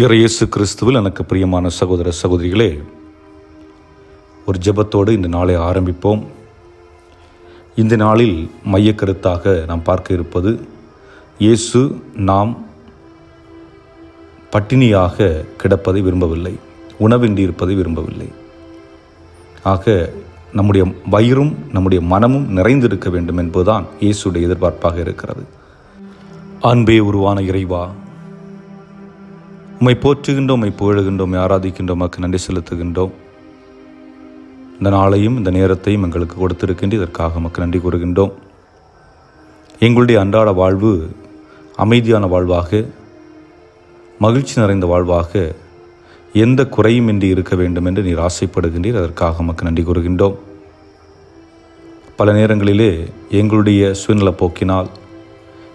இறையேசு கிறிஸ்துவில் எனக்கு பிரியமான சகோதர சகோதரிகளே ஒரு ஜெபத்தோடு இந்த நாளை ஆரம்பிப்போம். இந்த நாளில் மையக்கருத்தாக நாம் பார்க்க இருப்பது இயேசு நாம் பட்டினியாக கிடப்பதை விரும்பவில்லை உணவின்றி இருப்பதை விரும்பவில்லை. ஆக நம்முடைய வயிறும் நம்முடைய மனமும் நிறைந்திருக்க வேண்டும் என்பதுதான் இயேசுடைய எதிர்பார்ப்பாக இருக்கிறது. அன்பே உருவான இறைவா உம்மை போற்றுகின்றோம் உம்மை புகழுகின்றோம் ஆராதிக்கின்றோம் உமக்கு நன்றி செலுத்துகின்றோம். இந்த நாளையும் இந்த நேரத்தையும் எங்களுக்கு கொடுத்திருக்கின்ற இதற்காக மக்கள் நன்றி கூறுகின்றோம். எங்களுடைய அன்றாட வாழ்வு அமைதியான வாழ்வாக மகிழ்ச்சி நிறைந்த வாழ்வாக எந்த குறையும் இன்றி இருக்க வேண்டும் என்று நீர் ஆசைப்படுகின்றீர் அதற்காக மக்கள் நன்றி கூறுகின்றோம். பல நேரங்களிலே எங்களுடைய சுயநல போக்கினால்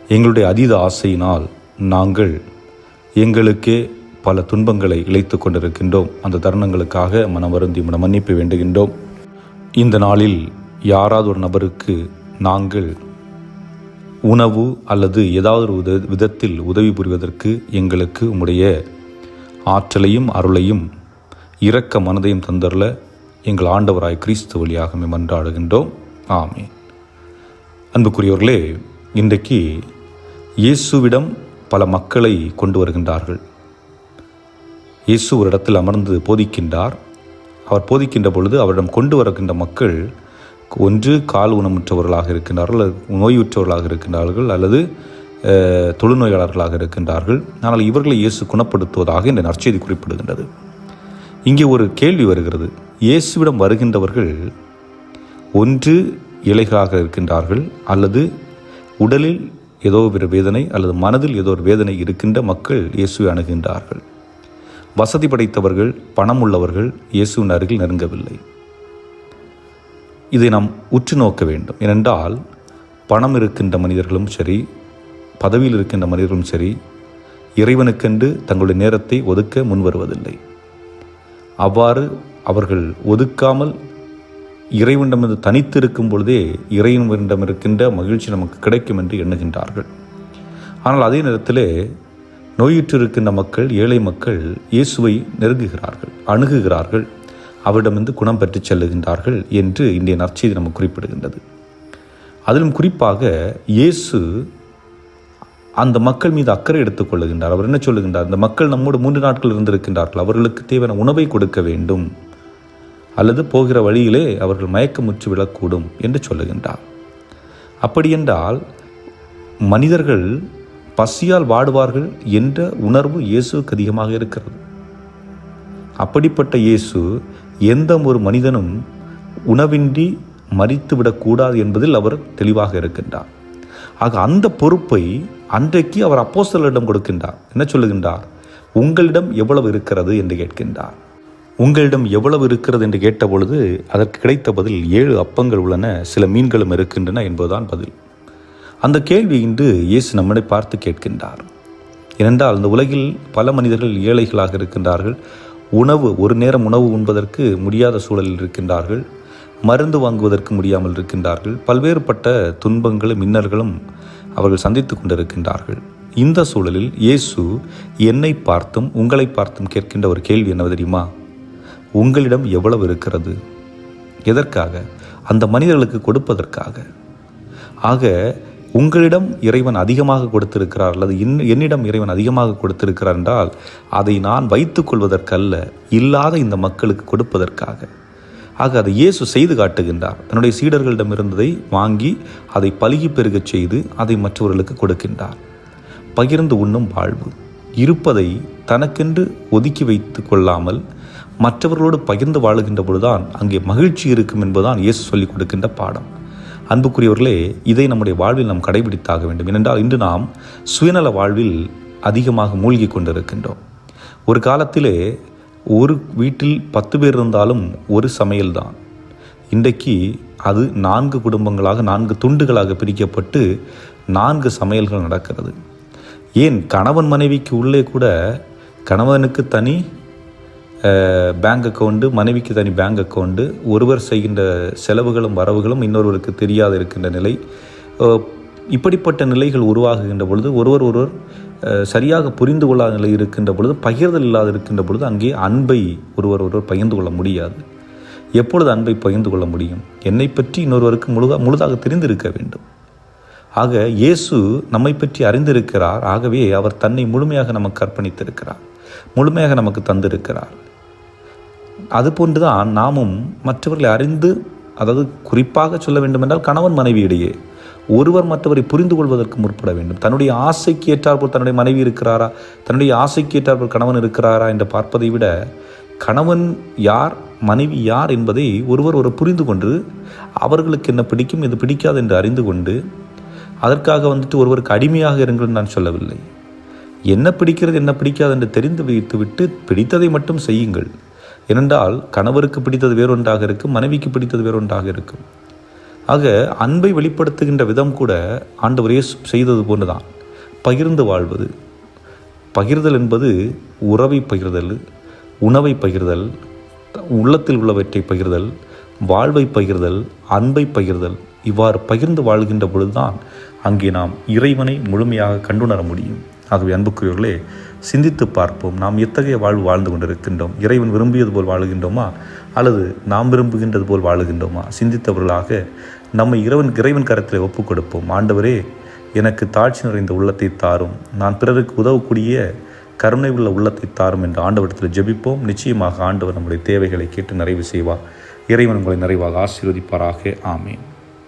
எங்களுடைய அதீத ஆசையினால் நாங்கள் எங்களுக்கே பல துன்பங்களை இழைத்து கொண்டிருக்கின்றோம். அந்த தருணங்களுக்காக மனம் வருந்தி மன மன்னிப்பு வேண்டுகின்றோம். இந்த நாளில் யாராவது ஒரு நபருக்கு நாங்கள் உணவு அல்லது ஏதாவது ஒரு உத விதத்தில் உதவி புரிவதற்கு எங்களுக்கு உம்முடைய ஆற்றலையும் அருளையும் இரக்க மனதையும் தந்தரல எங்கள் ஆண்டவராய் கிறிஸ்து வழியாக மன்றாடுகின்றோம். ஆமே அன்புக்குரியவர்களே இன்றைக்கு இயேசுவிடம் பல மக்களை கொண்டு வருகின்றார்கள். இயேசு ஒரு இடத்தில் அமர்ந்து போதிக்கின்றார். அவர் போதிக்கின்ற பொழுது அவரிடம் கொண்டு வருகின்ற மக்கள் ஒன்று கால் ஊனமுற்றவர்களாக இருக்கின்றார்கள் அல்லது நோயுற்றவர்களாக இருக்கின்றார்கள் அல்லது தொழுநோயாளர்களாக இருக்கின்றார்கள். ஆனால் இவர்களை இயேசு குணப்படுத்துவதாக இந்த நற்செய்தி குறிப்பிடுகின்றது. இங்கே ஒரு கேள்வி வருகிறது. இயேசுவிடம் வருகின்றவர்கள் ஒன்று இலைகளாக இருக்கின்றார்கள் அல்லது உடலில் ஏதோ ஒரு வேதனை அல்லது மனதில் ஏதோ ஒரு வேதனை இருக்கின்ற மக்கள் இயேசுவை அணுகின்றார்கள். வசதி படைத்தவர்கள் பணம் உள்ளவர்கள் இயேசுவின் அருகில் நெருங்கவில்லை. இதை நாம் உற்று நோக்க வேண்டும். ஏனென்றால் பணம் இருக்கின்ற மனிதர்களும் சரி பதவியில் இருக்கின்ற மனிதர்களும் சரி இறைவனுக்கென்று தங்களுடைய நேரத்தை ஒதுக்க முன்வருவதில்லை. அவ்வாறு அவர்கள் ஒதுக்காமல் இறைவனிடமிருந்து தனித்து இருக்கும் பொழுதே இறைவனிடம் இருக்கின்ற மகிழ்ச்சி நமக்கு கிடைக்கும் என்று எண்ணுகின்றார்கள். ஆனால் அதே நேரத்திலே நோயுற்று இருக்கின்ற மக்கள் ஏழை மக்கள் இயேசுவை நெருங்குகிறார்கள் அணுகுகிறார்கள் அவரிடமிருந்து குணம் பெற்றுச் செல்லுகின்றார்கள் என்று இன்றைய நற்செய்தி நமக்கு குறிப்பிடுகின்றது. அதிலும் குறிப்பாக இயேசு அந்த மக்கள் மீது அக்கறை எடுத்துக் கொள்ளுகின்றார். அவர் என்ன சொல்லுகின்றார்? அந்த மக்கள் நம்மோடு மூன்று நாட்கள் இருந்திருக்கின்றார்கள். அவர்களுக்கு தேவையான உணவை கொடுக்க வேண்டும். அல்லது போகிற வழியிலே அவர்கள் மயக்கமுற்று விழக்கூடும் என்று சொல்லுகின்றார். அப்படியென்றால் மனிதர்கள் பசியால் வாடுவார்கள் என்ற உணர்வு இயேசுவுக்கு அதிகமாக இருக்கிறது. அப்படிப்பட்ட இயேசு எந்த ஒரு மனிதனும் உணவின்றி மறித்துவிடக்கூடாது என்பதில் அவர் தெளிவாக இருக்கின்றார். ஆக அந்த பொறுப்பை அன்றைக்கு அவர் அப்போஸ்தலரிடம் கொடுக்கின்றார். என்ன சொல்லுகின்றார்? உங்களிடம் எவ்வளவு இருக்கிறது என்று கேட்கின்றார். உங்களிடம் எவ்வளவு இருக்கிறது என்று கேட்டபொழுது அதற்கு கிடைத்த பதில் ஏழு அப்பங்கள் உள்ளன சில மீன்களும் இருக்கின்றன என்பதுதான் பதில். அந்த கேள்வி இன்று இயேசு நம்மளை பார்த்து கேட்கின்றார். ஏனென்றால் இந்த உலகில் பல மனிதர்கள் ஏழைகளாக இருக்கின்றார்கள். உணவு ஒரு நேரம் உணவு உண்பதற்கு முடியாத சூழலில் இருக்கின்றார்கள். மருந்து வாங்குவதற்கு முடியாமல் இருக்கின்றார்கள். பல்வேறுபட்ட துன்பங்களும் மின்னல்களும் அவர்கள் சந்தித்து கொண்டிருக்கின்றார்கள். இந்த சூழலில் இயேசு என்னை பார்த்தும் உங்களை பார்த்தும் கேட்கின்ற ஒரு கேள்வி என்ன தெரியுமா? உங்களிடம் எவ்வளவு இருக்கிறது? எதற்காக? அந்த மனிதர்களுக்கு கொடுப்பதற்காக. ஆக உங்களிடம் இறைவன் அதிகமாக கொடுத்திருக்கிறார் அல்லது இன் என்னிடம் இறைவன் அதிகமாக கொடுத்திருக்கிறார் என்றால் அதை நான் வைத்துக் கொள்வதற்கல்ல இல்லாத இந்த மக்களுக்கு கொடுப்பதற்காக. ஆக அதை இயேசு செய்து காட்டுகின்றார். தன்னுடைய சீடர்களிடம் இருந்ததை வாங்கி அதை பழுகி பெருகச் செய்து அதை மற்றவர்களுக்கு கொடுக்கின்றார். பகிர்ந்து உண்ணும் வாழ்வு. இருப்பதை தனக்கென்று ஒதுக்கி வைத்து கொள்ளாமல் மற்றவர்களோடு பகிர்ந்து வாழுகின்ற பொழுதுதான் அங்கே மகிழ்ச்சி இருக்கும் என்பதுதான் இயேசு சொல்லிக் கொடுக்கின்ற பாடம். அன்புக்குரியவர்களே இதை நம்முடைய வாழ்வில் நாம் கடைபிடித்தாக வேண்டும். ஏனென்றால் இன்று நாம் சுயநல வாழ்வில் அதிகமாக மூழ்கி கொண்டிருக்கின்றோம். ஒரு காலத்திலே ஒரு வீட்டில் பத்து பேர் இருந்தாலும் ஒரு சமையல்தான். இன்றைக்கு அது நான்கு குடும்பங்களாக நான்கு துண்டுகளாக பிரிக்கப்பட்டு நான்கு சமையல்கள் நடக்கிறது. ஏன்? கணவன் மனைவிக்கு உள்ளே கூட கணவனுக்கு தனி பேங்க் அக்கௌண்ட்டு மனைவிக்கு தனி பேங்க் அக்கௌண்ட்டு ஒருவர் செய்கின்ற செலவுகளும் வரவுகளும் இன்னொருவருக்கு தெரியாத இருக்கின்ற நிலை. இப்படிப்பட்ட நிலைகள் உருவாகுகின்ற பொழுது ஒருவர் ஒருவர் சரியாக புரிந்து கொள்ளாத நிலை இருக்கின்ற பொழுது பகிர்தல் இல்லாத இருக்கின்ற பொழுது அங்கே அன்பை ஒருவர் ஒருவர் பகிர்ந்து கொள்ள முடியாது. எப்பொழுது அன்பை பகிர்ந்து கொள்ள முடியும்? என்னை பற்றி இன்னொருவருக்கு முழுதா முழுதாக தெரிந்திருக்க வேண்டும். ஆக இயேசு நம்மை பற்றி அறிந்திருக்கிறார். ஆகவே அவர் தன்னை முழுமையாக நமக்கு அர்ப்பணித்திருக்கிறார். முழுமையாக நமக்கு தந்திருக்கிறார். அதுபோன்றுதான் நாமும் மற்றவர்களை அறிந்து அதாவது குறிப்பாக சொல்ல வேண்டுமென்றால் கணவன் மனைவியிடையே ஒருவர் மற்றவரை புரிந்து கொள்வதற்கு முற்பட வேண்டும். தன்னுடைய ஆசைக்கு ஏற்றாற்போல் தன்னுடைய மனைவி இருக்கிறாரா? தன்னுடைய ஆசைக்கு ஏற்றாற்போல் கணவன் இருக்கிறாரா என்று பார்ப்பதை விட கணவன் யார் மனைவி யார் என்பதை ஒருவர் ஒரு புரிந்து கொண்டு அவர்களுக்கு என்ன பிடிக்கும் இது பிடிக்காது என்று அறிந்து கொண்டு அதற்காக வந்துட்டு ஒருவருக்கு அடிமையாக இருங்கள் நான் சொல்லவில்லை. என்ன பிடிக்கிறது என்ன பிடிக்காது என்று தெரிந்து வைத்துவிட்டு பிடித்ததை மட்டும் செய்யுங்கள். ஏனென்றால் கணவருக்கு பிடித்தது வேறொன்றாக இருக்கும் மனைவிக்கு பிடித்தது வேறொன்றாக இருக்கும். ஆக அன்பை வெளிப்படுத்துகின்ற விதம் கூட ஆண்டவரே செய்தது போன்றுதான். பகிர்ந்து வாழ்வது. பகிர்தல் என்பது உறவை பகிர்தல் உணவை பகிர்தல் உள்ளத்தில் உள்ளவற்றை பகிர்தல் வாழ்வை பகிர்தல் அன்பை பகிர்தல். இவ்வாறு பகிர்ந்து வாழ்கின்ற பொழுதுதான் அங்கே நாம் இறைவனை முழுமையாக கண்டுணர முடியும். ஆகவே அன்புக்குரியவர்களே சிந்தித்து பார்ப்போம். நாம் எத்தகைய வாழ்வு வாழ்ந்து கொண்டிருக்கின்றோம்? இறைவன் விரும்பியது போல் வாழுகின்றோமா? அல்லது நாம் விரும்புகின்றது போல் வாழுகின்றோமா? சிந்தித்தவர்களாக நம்மை இறைவன் இறைவன் கரத்தில் ஒப்புக் கொடுப்போம் ஆண்டவரே எனக்கு தாழ்ச்சி நிறைந்த உள்ளத்தை தாரும். நான் பிறருக்கு உதவக்கூடிய கருணை உள்ள உள்ளத்தை தாரும் என்று ஆண்டவரத்தில் ஜெபிப்போம். நிச்சயமாக ஆண்டவர் நம்முடைய தேவைகளை கேட்டு நிறைவு செய்வார். இறைவன் உங்களை நிறைவாக ஆசீர்வதிப்பாராக. ஆமேன்.